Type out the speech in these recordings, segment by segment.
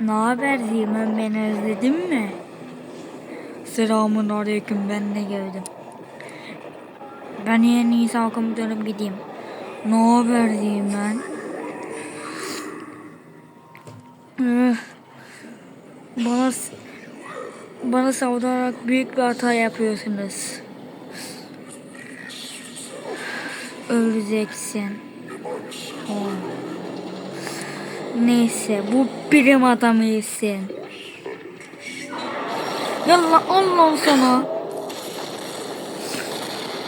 Ne haber Zimen beni özledin mi? Selamun aleyküm ben de geldim. Ben yeni Nisa komutanım gideyim. Ne haber Zimen? Bana bana saldırarak büyük bir hata yapıyorsunuz. Öleceksin. Oh. Neyse bu bilim adamıyısın. Yallah Allah sana.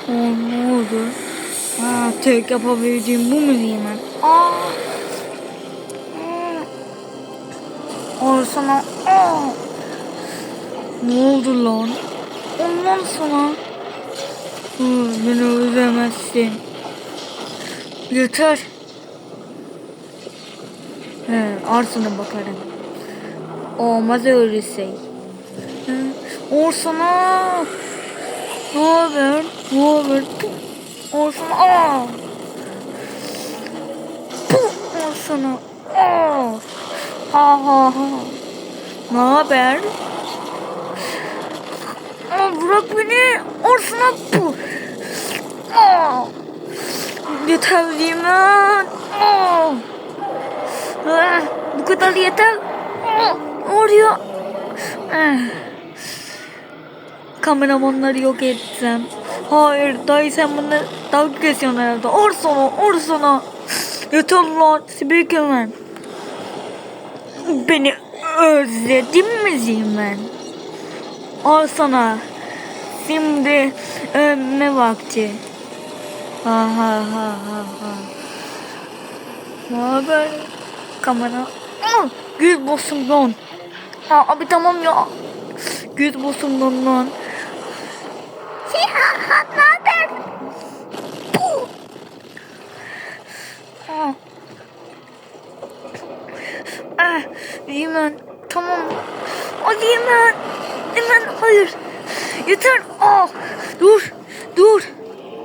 Oh, ne oldu? Ha, tek yapabileceğim bu mu diyeyim ben? Aa. Al sana. Aa. Ne oldu lan? Ondan sana. Hı, beni özlemezsin. Yeter. He, bakarım. Olmaz öyle şey. He, Orsun'a. Ne haber? Ne haber? Orsun'a. Aa. Orsun'a. Aa. Ha ha ha. Ne haber? Aa, bırak beni. Puh. Aa. Yeter değil mi? Aa. Ah, bu kadar yeter. Oraya. Ah. Kameramanları yok etsem. Hayır dayı sen bunları dalga geçiyorsun herhalde. Orsana orsana. Yeter lan Spikerman. Beni özledin mi Zimen? Al sana. Şimdi ölme vakti. Ha ha ha ha ha. Ne haber? Kamera. Göz boşumdan. Ha, abi tamam ya. Göz boşumdan lan. Ne haber? Puh. Ah. Ah, Yemen, tamam. Hadi Yemen. Yemen, hayır. Yeter. Ah, dur, dur,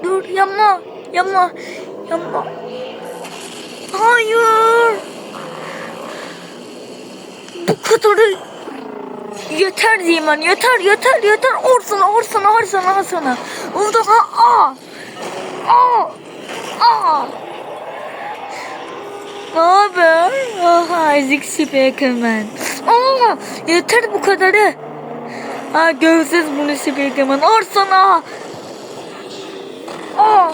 dur, yapma, yapma, yapma. Hayır. Kadarı yeter diyeyim ben. Yeter yeter yeter. Orsana orsana orsana orsana. Oldu ha aa. Aa. Aa. Ne haber? Aha ezik Spikerman. Aa yeter bu kadarı. Ha gözsüz bunu Spikerman. Orsana. Aa.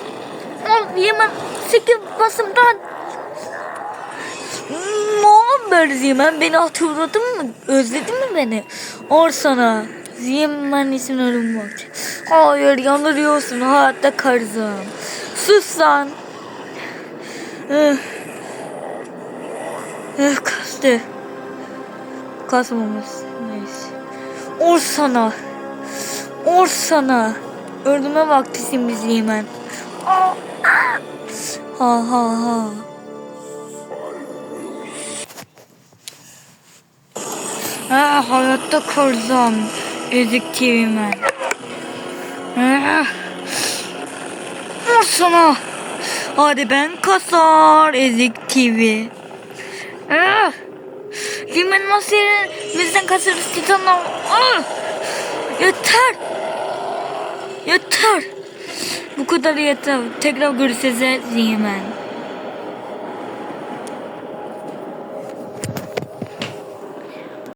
Aa yemem. Sekiz basımdan. Haber Zimen? Beni hatırladın mı? Özledin mi beni? Orsana. Zimen için ölüm vakti. Hayır yanılıyorsun. Hayatta karzım. Sus lan. Eh. Eh kastı. Kasmamız. Neyse. Orsana. Orsana. Öldürme vaktisin biz Zimen. Aa, ah. Ha ha ha. Ha, hayatta kalacağım. Ezik TV'me. Ha. Al sana. Hadi ben kasar Ezik TV. Ha. Yemin nasıl bizden kasarız titanla. Ah. Yeter. Yeter. Bu kadar yeter. Tekrar görüşeceğiz Yemen.